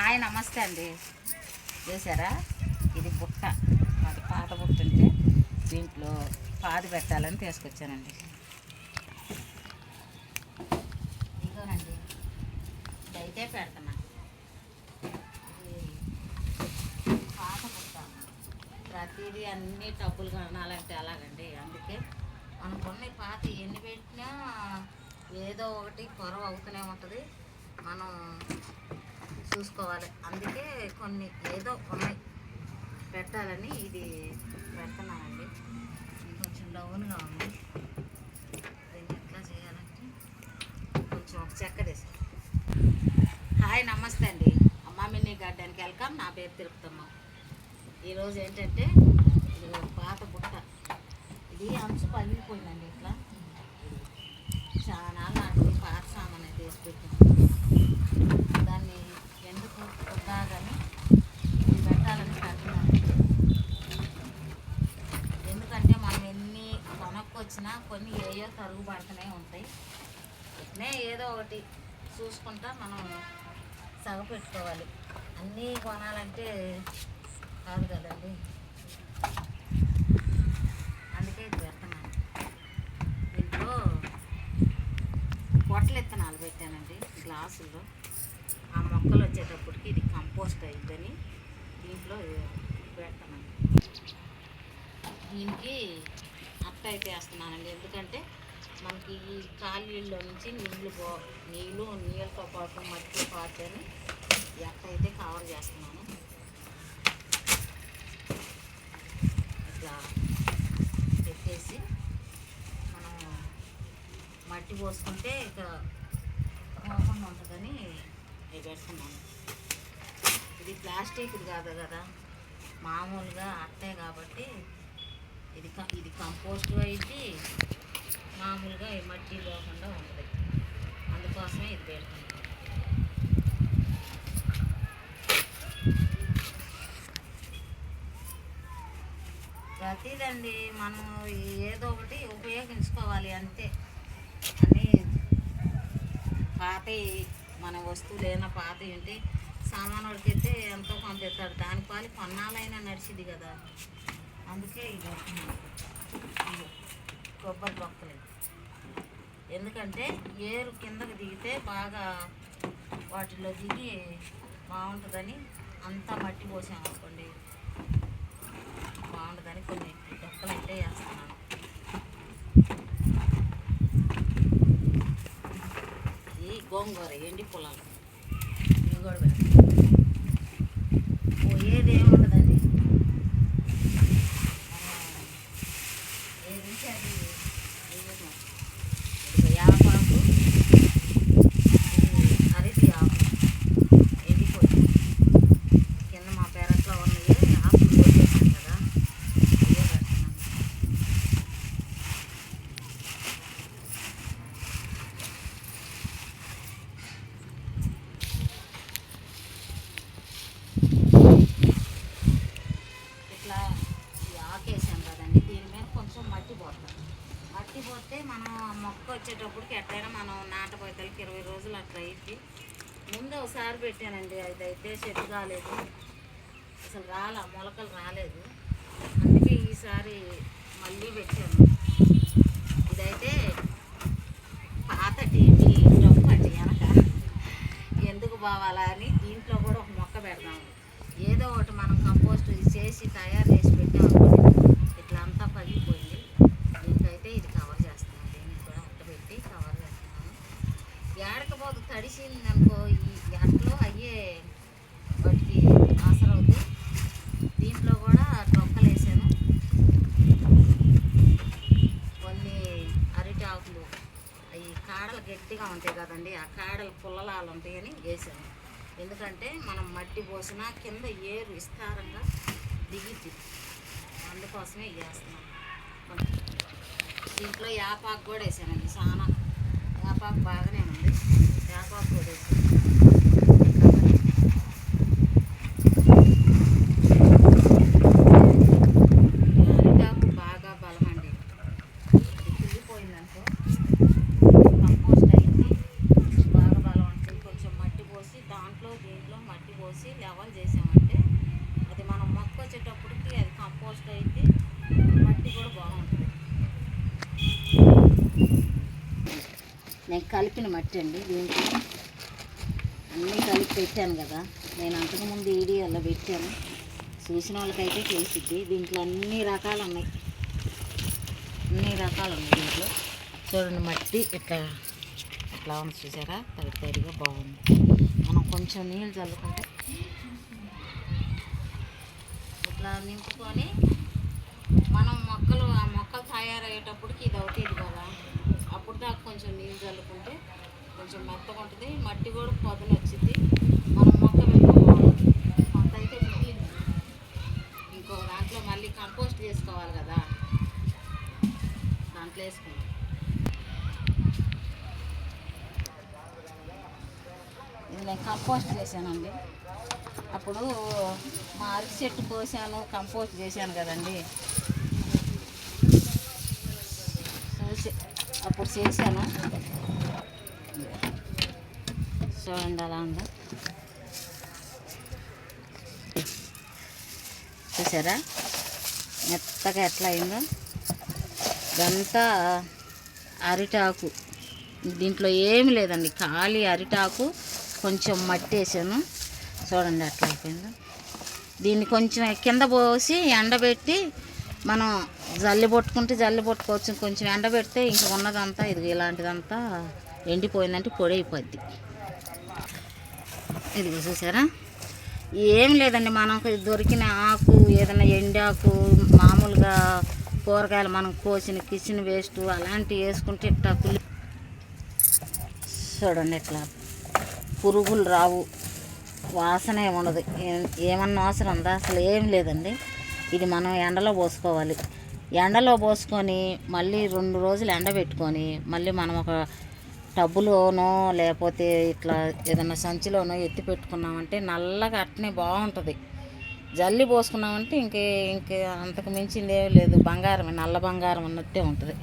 Hi నమస్తే అండి. చూసారా? ఇది బుట్ట. మాది పాత బుట్ట ఉంటే దీంట్లో పాది పెట్టాలని తీసుకొచ్చానండి. ఇదిగోనండి. ఇదైతే పెడతాను. ఇది పాత బుట్ట. ప్రతిదీ అన్ని టబ్బులు కొనాలంటే అలాగండి అందుకే మనం కొన్ని పాత ఎన్ని పెట్టినా ఏదో ఒకటి కొరవ అవుతూనే ఉంటుంది. మనం చూసుకోవాలి. అందుకే కొన్ని ఏదో ఉన్నాయి. పెట్టాలని ఇది పెడుతున్నానండి. కొంచెం డౌన్గా ఉంది. దీన్ని ఎట్లా చేయాలంటే కొంచెం ఒక చెక్కడేసి హాయ్ నమస్తే అండి. అమ్మ మినీ గార్డెన్కి వెల్కమ్. నా పేరు తిరుపతమ్మ. ఈరోజు ఏంటంటే ఇది ఒక పాత బుట్ట. ఇది అంచు పగిలిపోయిందండి ఇట్లా. చాలా నాటి పాత సామాన్ అయితే వేసి పెట్టాను దాన్ని ఎందుకు వద్దాగని ఇది పెట్టాలని పెడుతున్నాను ఎందుకంటే మనం ఎన్ని కొనక్కొచ్చినా కొన్ని ఏయో తరుగు పడుతూనే ఉంటాయి. ఇట్నే ఏదో ఒకటి చూసుకుంటా మనం సగ పెట్టుకోవాలి. అన్నీ కొనాలంటే కాదు కదండి. అందుకే ఇది పెడుతున్నాను దీంట్లో పొట్ల పెట్టానండి గ్లాసుల్లో. ఆ మొక్కలు వచ్చేటప్పటికి ఇది కంపోస్ట్ అయిద్దని దీంట్లో పెడతాను. దీనికి అట్ట అయితే వేస్తున్నానండి ఎందుకంటే మనకి ఈ కాళ్ళలో నుంచి నీళ్ళు పో నీళ్ళు నీళ్ళతో పాటు మట్టి పాటని ఎక్క అయితే కవర్ చేస్తున్నాను. ఇట్లా పెట్టేసి మనం మట్టి పోసుకుంటే ఇక పోకుండా ఉంటుందని పెడుతున్నాను. ఇది ప్లాస్టిక్ కాదు కదా. మామూలుగా అట్టే కాబట్టి ఇది ఇది కంపోస్ట్ అయితే మామూలుగా ఈ మట్టి లేకుండా ఉంటుంది. అందుకోసమే ఇది పెడుతున్నాను ప్రతిదండి మనం ఏదో ఒకటి ఉపయోగించుకోవాలి అంతే. అని పాత మన వస్తువులు ఏమైనా పాత ఉంటే సామాన్ ఉడికితే ఎంతో పంపిస్తాడు దాని పాలి కొన్నాళ్ళైనా నడిచింది కదా. అందుకే ఇది పెడుతున్నాను. కొబ్బరి బొక్కలు ఎందుకంటే ఏరు కిందకి దిగితే బాగా వాటిలో దిగి బాగుంటుందని అంతా మట్టి పోసాం అనుకోండి. బాగుంటుందని కొన్ని డొక్కలు అయితే వేస్తున్నాను. ఇది గోంగూర ఎండి పొలాలు ఇవి కూడా పోయేదేమో పోయేది ఏముండదండి మనం ఏది ఉంటే అది వేయటం. ఇదిగో యాపాకు ఇది అరటి ఆకు ఎండిపోయి కింద మా పెరట్లో ఉన్నాయి ఆకులు కొట్టేసాను కదా ఇవే పెడుతున్నాను ఇట్లా ఈ ఆకేసాం కదండి దీని మీద కొంచెం మట్టి పోతాం మట్టి పోతే మనం ఆ మొక్క వచ్చేటప్పటికి ఎట్లయినా మనం నాటపోయితలకి ఇరవై రోజులు అట్లా అయింది. ముందు ఒకసారి పెట్టానండి అది అయితే చెట్టు కాలేదు. అసలు రాల మొలకలు రాలేదు. అందుకే ఈసారి మళ్ళీ పెట్టాను. ఇదైతే పాత టీవీ డబ్బు అండి వెనక. ఎందుకు బావాలా అని దీంట్లో కూడా ఒక మొక్క పెడదాము. ఏదో ఒకటి మనం కంపోస్ట్ చేసి తయారు చేసి పెట్టాము అనుకోండి ఇట్లా అంతా పగిలిపోయింది దీనికైతే ఇది కవర్ చేస్తున్నాను దీన్ని కూడా అట్ట పెట్టి కవర్ చేస్తున్నాను ఏడకపోతే తడిసింది అనుకో ఈ అట్లో అయ్యే వాటికి ఆసర అవుతాయి దీంట్లో కూడా డొక్కలు వేసాను కొన్ని అరటి ఆకులు అవి కాడలు గట్టిగా ఉంటాయి కదండి ఆ పోషకాలు ఉంటాయని వేసాను ఎందుకంటే మనం మట్టి పోసినా కింద ఏరు విస్తారంగా దిగిద్ది. అందుకోసమే వేస్తున్నాం దీంట్లో యాపాకు కూడా వేసానండి చాలా యాపాకు బాగానే ఉంది. యాపాకు కూడా వేసాను అరిటాకు బాగా బలమండి అది కుళ్ళిపోయిందనుకో కంపోస్ట్ అయింది బాగా బలం ఉంటుంది కొంచెం మట్టి పోసి దాంట్లో దీంట్లో మట్టి పోసి లెవెల్ చేసామంటే అది మనం మొక్క వచ్చేటప్పటికి అది కంపోస్ట్ అయితే మట్టి కూడా బాగుంటుంది నేను కలిపిన మట్టి అండి దీంట్లో అన్నీ కలిపి పెట్టాను కదా. నేను అంతకుముందు ఈడియోలో పెట్టాను. చూసిన వాళ్ళకైతే తెలిసిద్ది. దీంట్లో అన్ని రకాలు ఉన్నాయి. అన్ని రకాలు ఉన్నాయి దీంట్లో. చూడండి మట్టి ఇట్లా ఇట్లా ఉంది చూసారా? తడి తడిగా బాగుంది. మనం కొంచెం నీళ్ళు చల్లుకుంటే ఇట్లా నింపుకొని మనం మొక్కలు ఆ మొక్కలు తయారయ్యేటప్పటికి ఇది అవుతుంది కదా. అప్పుడు దాకా కొంచెం నీళ్ళు చల్లుకుంటే కొంచెం మెత్తగా ఉంటుంది. మట్టి కూడా పొదలు వచ్చింది. మనం మొక్క పెట్టుకోవాలి కొంత అయితే మిగిలింది ఇంకో దాంట్లో మళ్ళీ కంపోస్ట్ చేసుకోవాలి కదా. దాంట్లో వేసుకుంటాం నేను కంపోస్ట్ చేశానండి. అప్పుడు మా అరటి చెట్టు కోసాను కంపోస్ట్ చేశాను కదండి. అప్పుడు చేశాను. చూడండి అలా ఉందా? చూసారా? మెత్తగా ఎట్లా అయిందో? ఇదంతా అరిటాకు. దీంట్లో ఏమి లేదండి ఖాళీ అరిటాకు. కొంచెం మట్టి వేసాను. చూడండి అట్లా అయిపోయిందో. దీన్ని కొంచెం కింద పోసి ఎండబెట్టి మనం జల్లి పట్టుకుంటే జల్లి పట్టుకోవచ్చు. కొంచెం ఎండబెడితే ఇంక ఉన్నదంతా ఇది ఇలాంటిదంతా ఎండిపోయిందంటే పొడి అయిపోద్ది. ఇది చూసారా? ఏం లేదండి మనకు దొరికిన ఆకు ఏదైనా ఎండాకు మామూలుగా కూరగాయలు మనం కోసిన కిచెన్ వేస్ట్ అలాంటివి వేసుకుంటే ఇట్లా చూడండి ఇట్లా పురుగులు రావు. వాసన ఏముండదు ఉండదు. ఏమన్నా అవసరం ఉందా? అసలు ఏం లేదండి. ఇది మనం ఎండలో పోసుకోవాలి. ఎండలో పోసుకొని మళ్ళీ రెండు రోజులు ఎండబెట్టుకొని మళ్ళీ మనం ఒక టబ్బులోనో లేకపోతే ఇట్లా ఏదైనా సంచిలోనో ఎత్తి పెట్టుకున్నామంటే నల్లగా అట్నే బాగుంటుంది. జల్లి పోసుకున్నామంటే ఇంకే ఇంకే అంతకు మించింది ఏం లేదు. బంగారం నల్ల బంగారం ఉన్నట్టే ఉంటుంది.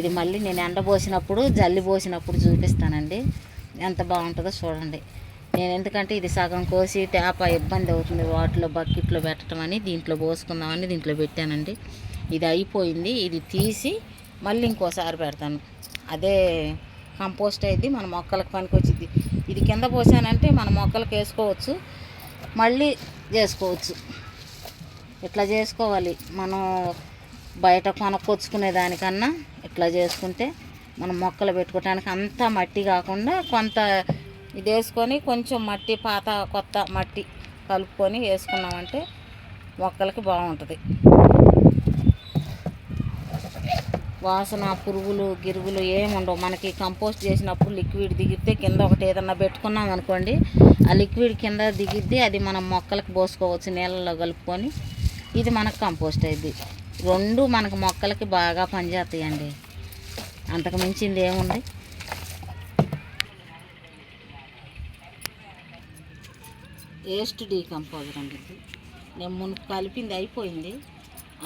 ఇది మళ్ళీ నేను ఎండ పోసినప్పుడు జల్లి పోసినప్పుడు చూపిస్తానండి. ఎంత బాగుంటుందో చూడండి. నేను ఎందుకంటే ఇది సగం కోసి తేప ఇబ్బంది అవుతుంది. వాటిలో బకెట్లో పెట్టడం అని దీంట్లో పోసుకుందామని దీంట్లో పెట్టానండి. ఇది అయిపోయింది. ఇది తీసి మళ్ళీ ఇంకోసారి పెడతాను. అదే కంపోస్ట్ అయింది మన మొక్కలకు పనికొచ్చింది ఇది కింద పోసానంటే మన మొక్కలకు వేసుకోవచ్చు. మళ్ళీ చేసుకోవచ్చు. ఇట్లా చేసుకోవాలి. మనం బయట కొనుక్కొచ్చుకునే దానికన్నా ఇట్లా చేసుకుంటే మనం మొక్కలు పెట్టుకోవడానికి అంతా మట్టి కాకుండా కొంత ఇది వేసుకొని కొంచెం మట్టి పాత కొత్త మట్టి కలుపుకొని వేసుకున్నామంటే మొక్కలకి బాగుంటుంది. వాసన పురుగులు గిరుగులు ఏముండవు మనకి కంపోస్ట్ చేసినప్పుడు లిక్విడ్ దిగితే కింద ఒకటి ఏదన్నా పెట్టుకున్నాం అనుకోండి ఆ లిక్విడ్ కింద దిగిద్ది అది మనం మొక్కలకు పోసుకోవచ్చు నీళ్ళలో కలుపుకొని. ఇది మనకు కంపోస్ట్ అయింది. రెండు మనకు మొక్కలకి బాగా పనిచేస్తాయండి. అంతకు మించింది ఏముంది? వేస్ట్ డీకంపోజర్ అండి ఇది. నేను మునుపు కలిపింది అయిపోయింది.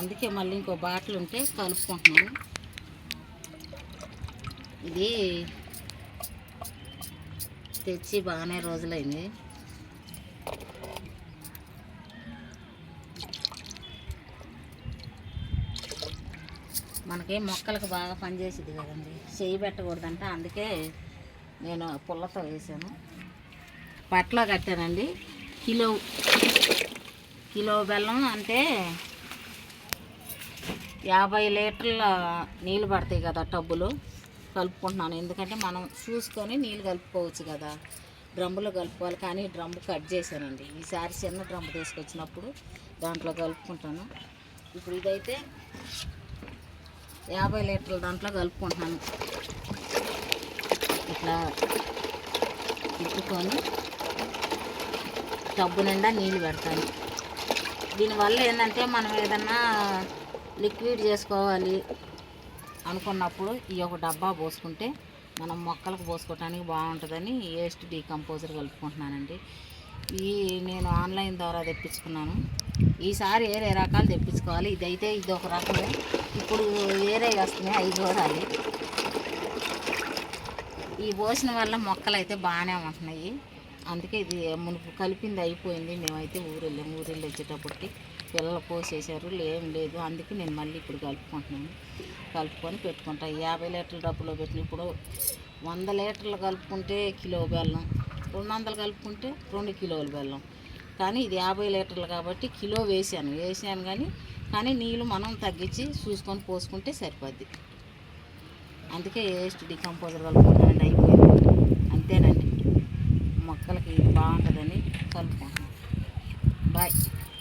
అందుకే మళ్ళీ ఇంకో బాటిల్ ఉంటే కలుపుకుంటున్నాను. ఇది తెచ్చి బాగానే రోజులైంది. మనకి మొక్కలకు బాగా పనిచేసేది కదండి. చేయి పెట్టకూడదంట అందుకే నేను పుల్లతో వేసాను. పట్లో కట్టానండి. కిలో కిలో బెల్లం అంటే యాభై లీటర్ల నీళ్ళు పడతాయి కదా టబ్బులు. కలుపుకుంటున్నాను. ఎందుకంటే మనం చూసుకొని నీళ్ళు కలుపుకోవచ్చు కదా. డ్రమ్ములో కలుపుకోవాలి. కానీ డ్రమ్ము కట్ చేశానండి. ఈసారి చిన్న డ్రమ్ము తీసుకొచ్చినప్పుడు దాంట్లో కలుపుకుంటాను. ఇప్పుడు ఇదైతే యాభై లీటర్ల దాంట్లో కలుపుకుంటున్నాను. ఇట్లా తిప్పుకొని టబ్బు నిండా నీళ్ళు పెడతాను. దీనివల్ల ఏంటంటే మనం ఏదన్నా లిక్విడ్ చేసుకోవాలి. అనుకున్నప్పుడు ఈ ఒక డబ్బా పోసుకుంటే మనం మొక్కలకు పోసుకోవటానికి బాగుంటుందని వేస్ట్ డీకంపోజర్ కలుపుకుంటున్నానండి. ఈ నేను ఆన్లైన్ ద్వారా తెప్పించుకున్నాను. ఈసారి వేరే రకాలు తెప్పించుకోవాలి. ఇదైతే ఇది ఒక రకము. ఇప్పుడు వేరే వస్తున్నాయి. అవి చూడాలి. ఈ పోసిన వల్ల మొక్కలు అయితే బాగానే ఉంటున్నాయి. అందుకే ఇది మునుపు కలిపింది అయిపోయింది. మేమైతే ఊరెళ్ళాము ఊరెళ్ళి వచ్చేటప్పటికి పిల్లలు పోసేసారు ఏం లేదు. అందుకే నేను మళ్ళీ ఇప్పుడు కలుపుకుంటున్నాను. కలుపుకొని పెట్టుకుంటా. యాభై లీటర్ల డబ్బులో పెట్టిన ఇప్పుడు వంద లీటర్లు కలుపుకుంటే కిలో బెల్లం రెండు వందలు కలుపుకుంటే రెండు కిలోలు బెల్లం. కానీ ఇది యాభై లీటర్లు కాబట్టి కిలో వేసాను. వేసాను కానీ కానీ నీళ్ళు మనం తగ్గించి చూసుకొని పోసుకుంటే సరిపోద్ది. అందుకే వేస్ట్ డికంపోజర్ కలుపుకుంటానండి అయిపోయింది. అంతేనండి. మొక్కలకి బాగుంటుందని కలుపుకుంటున్నాను. బాయ్.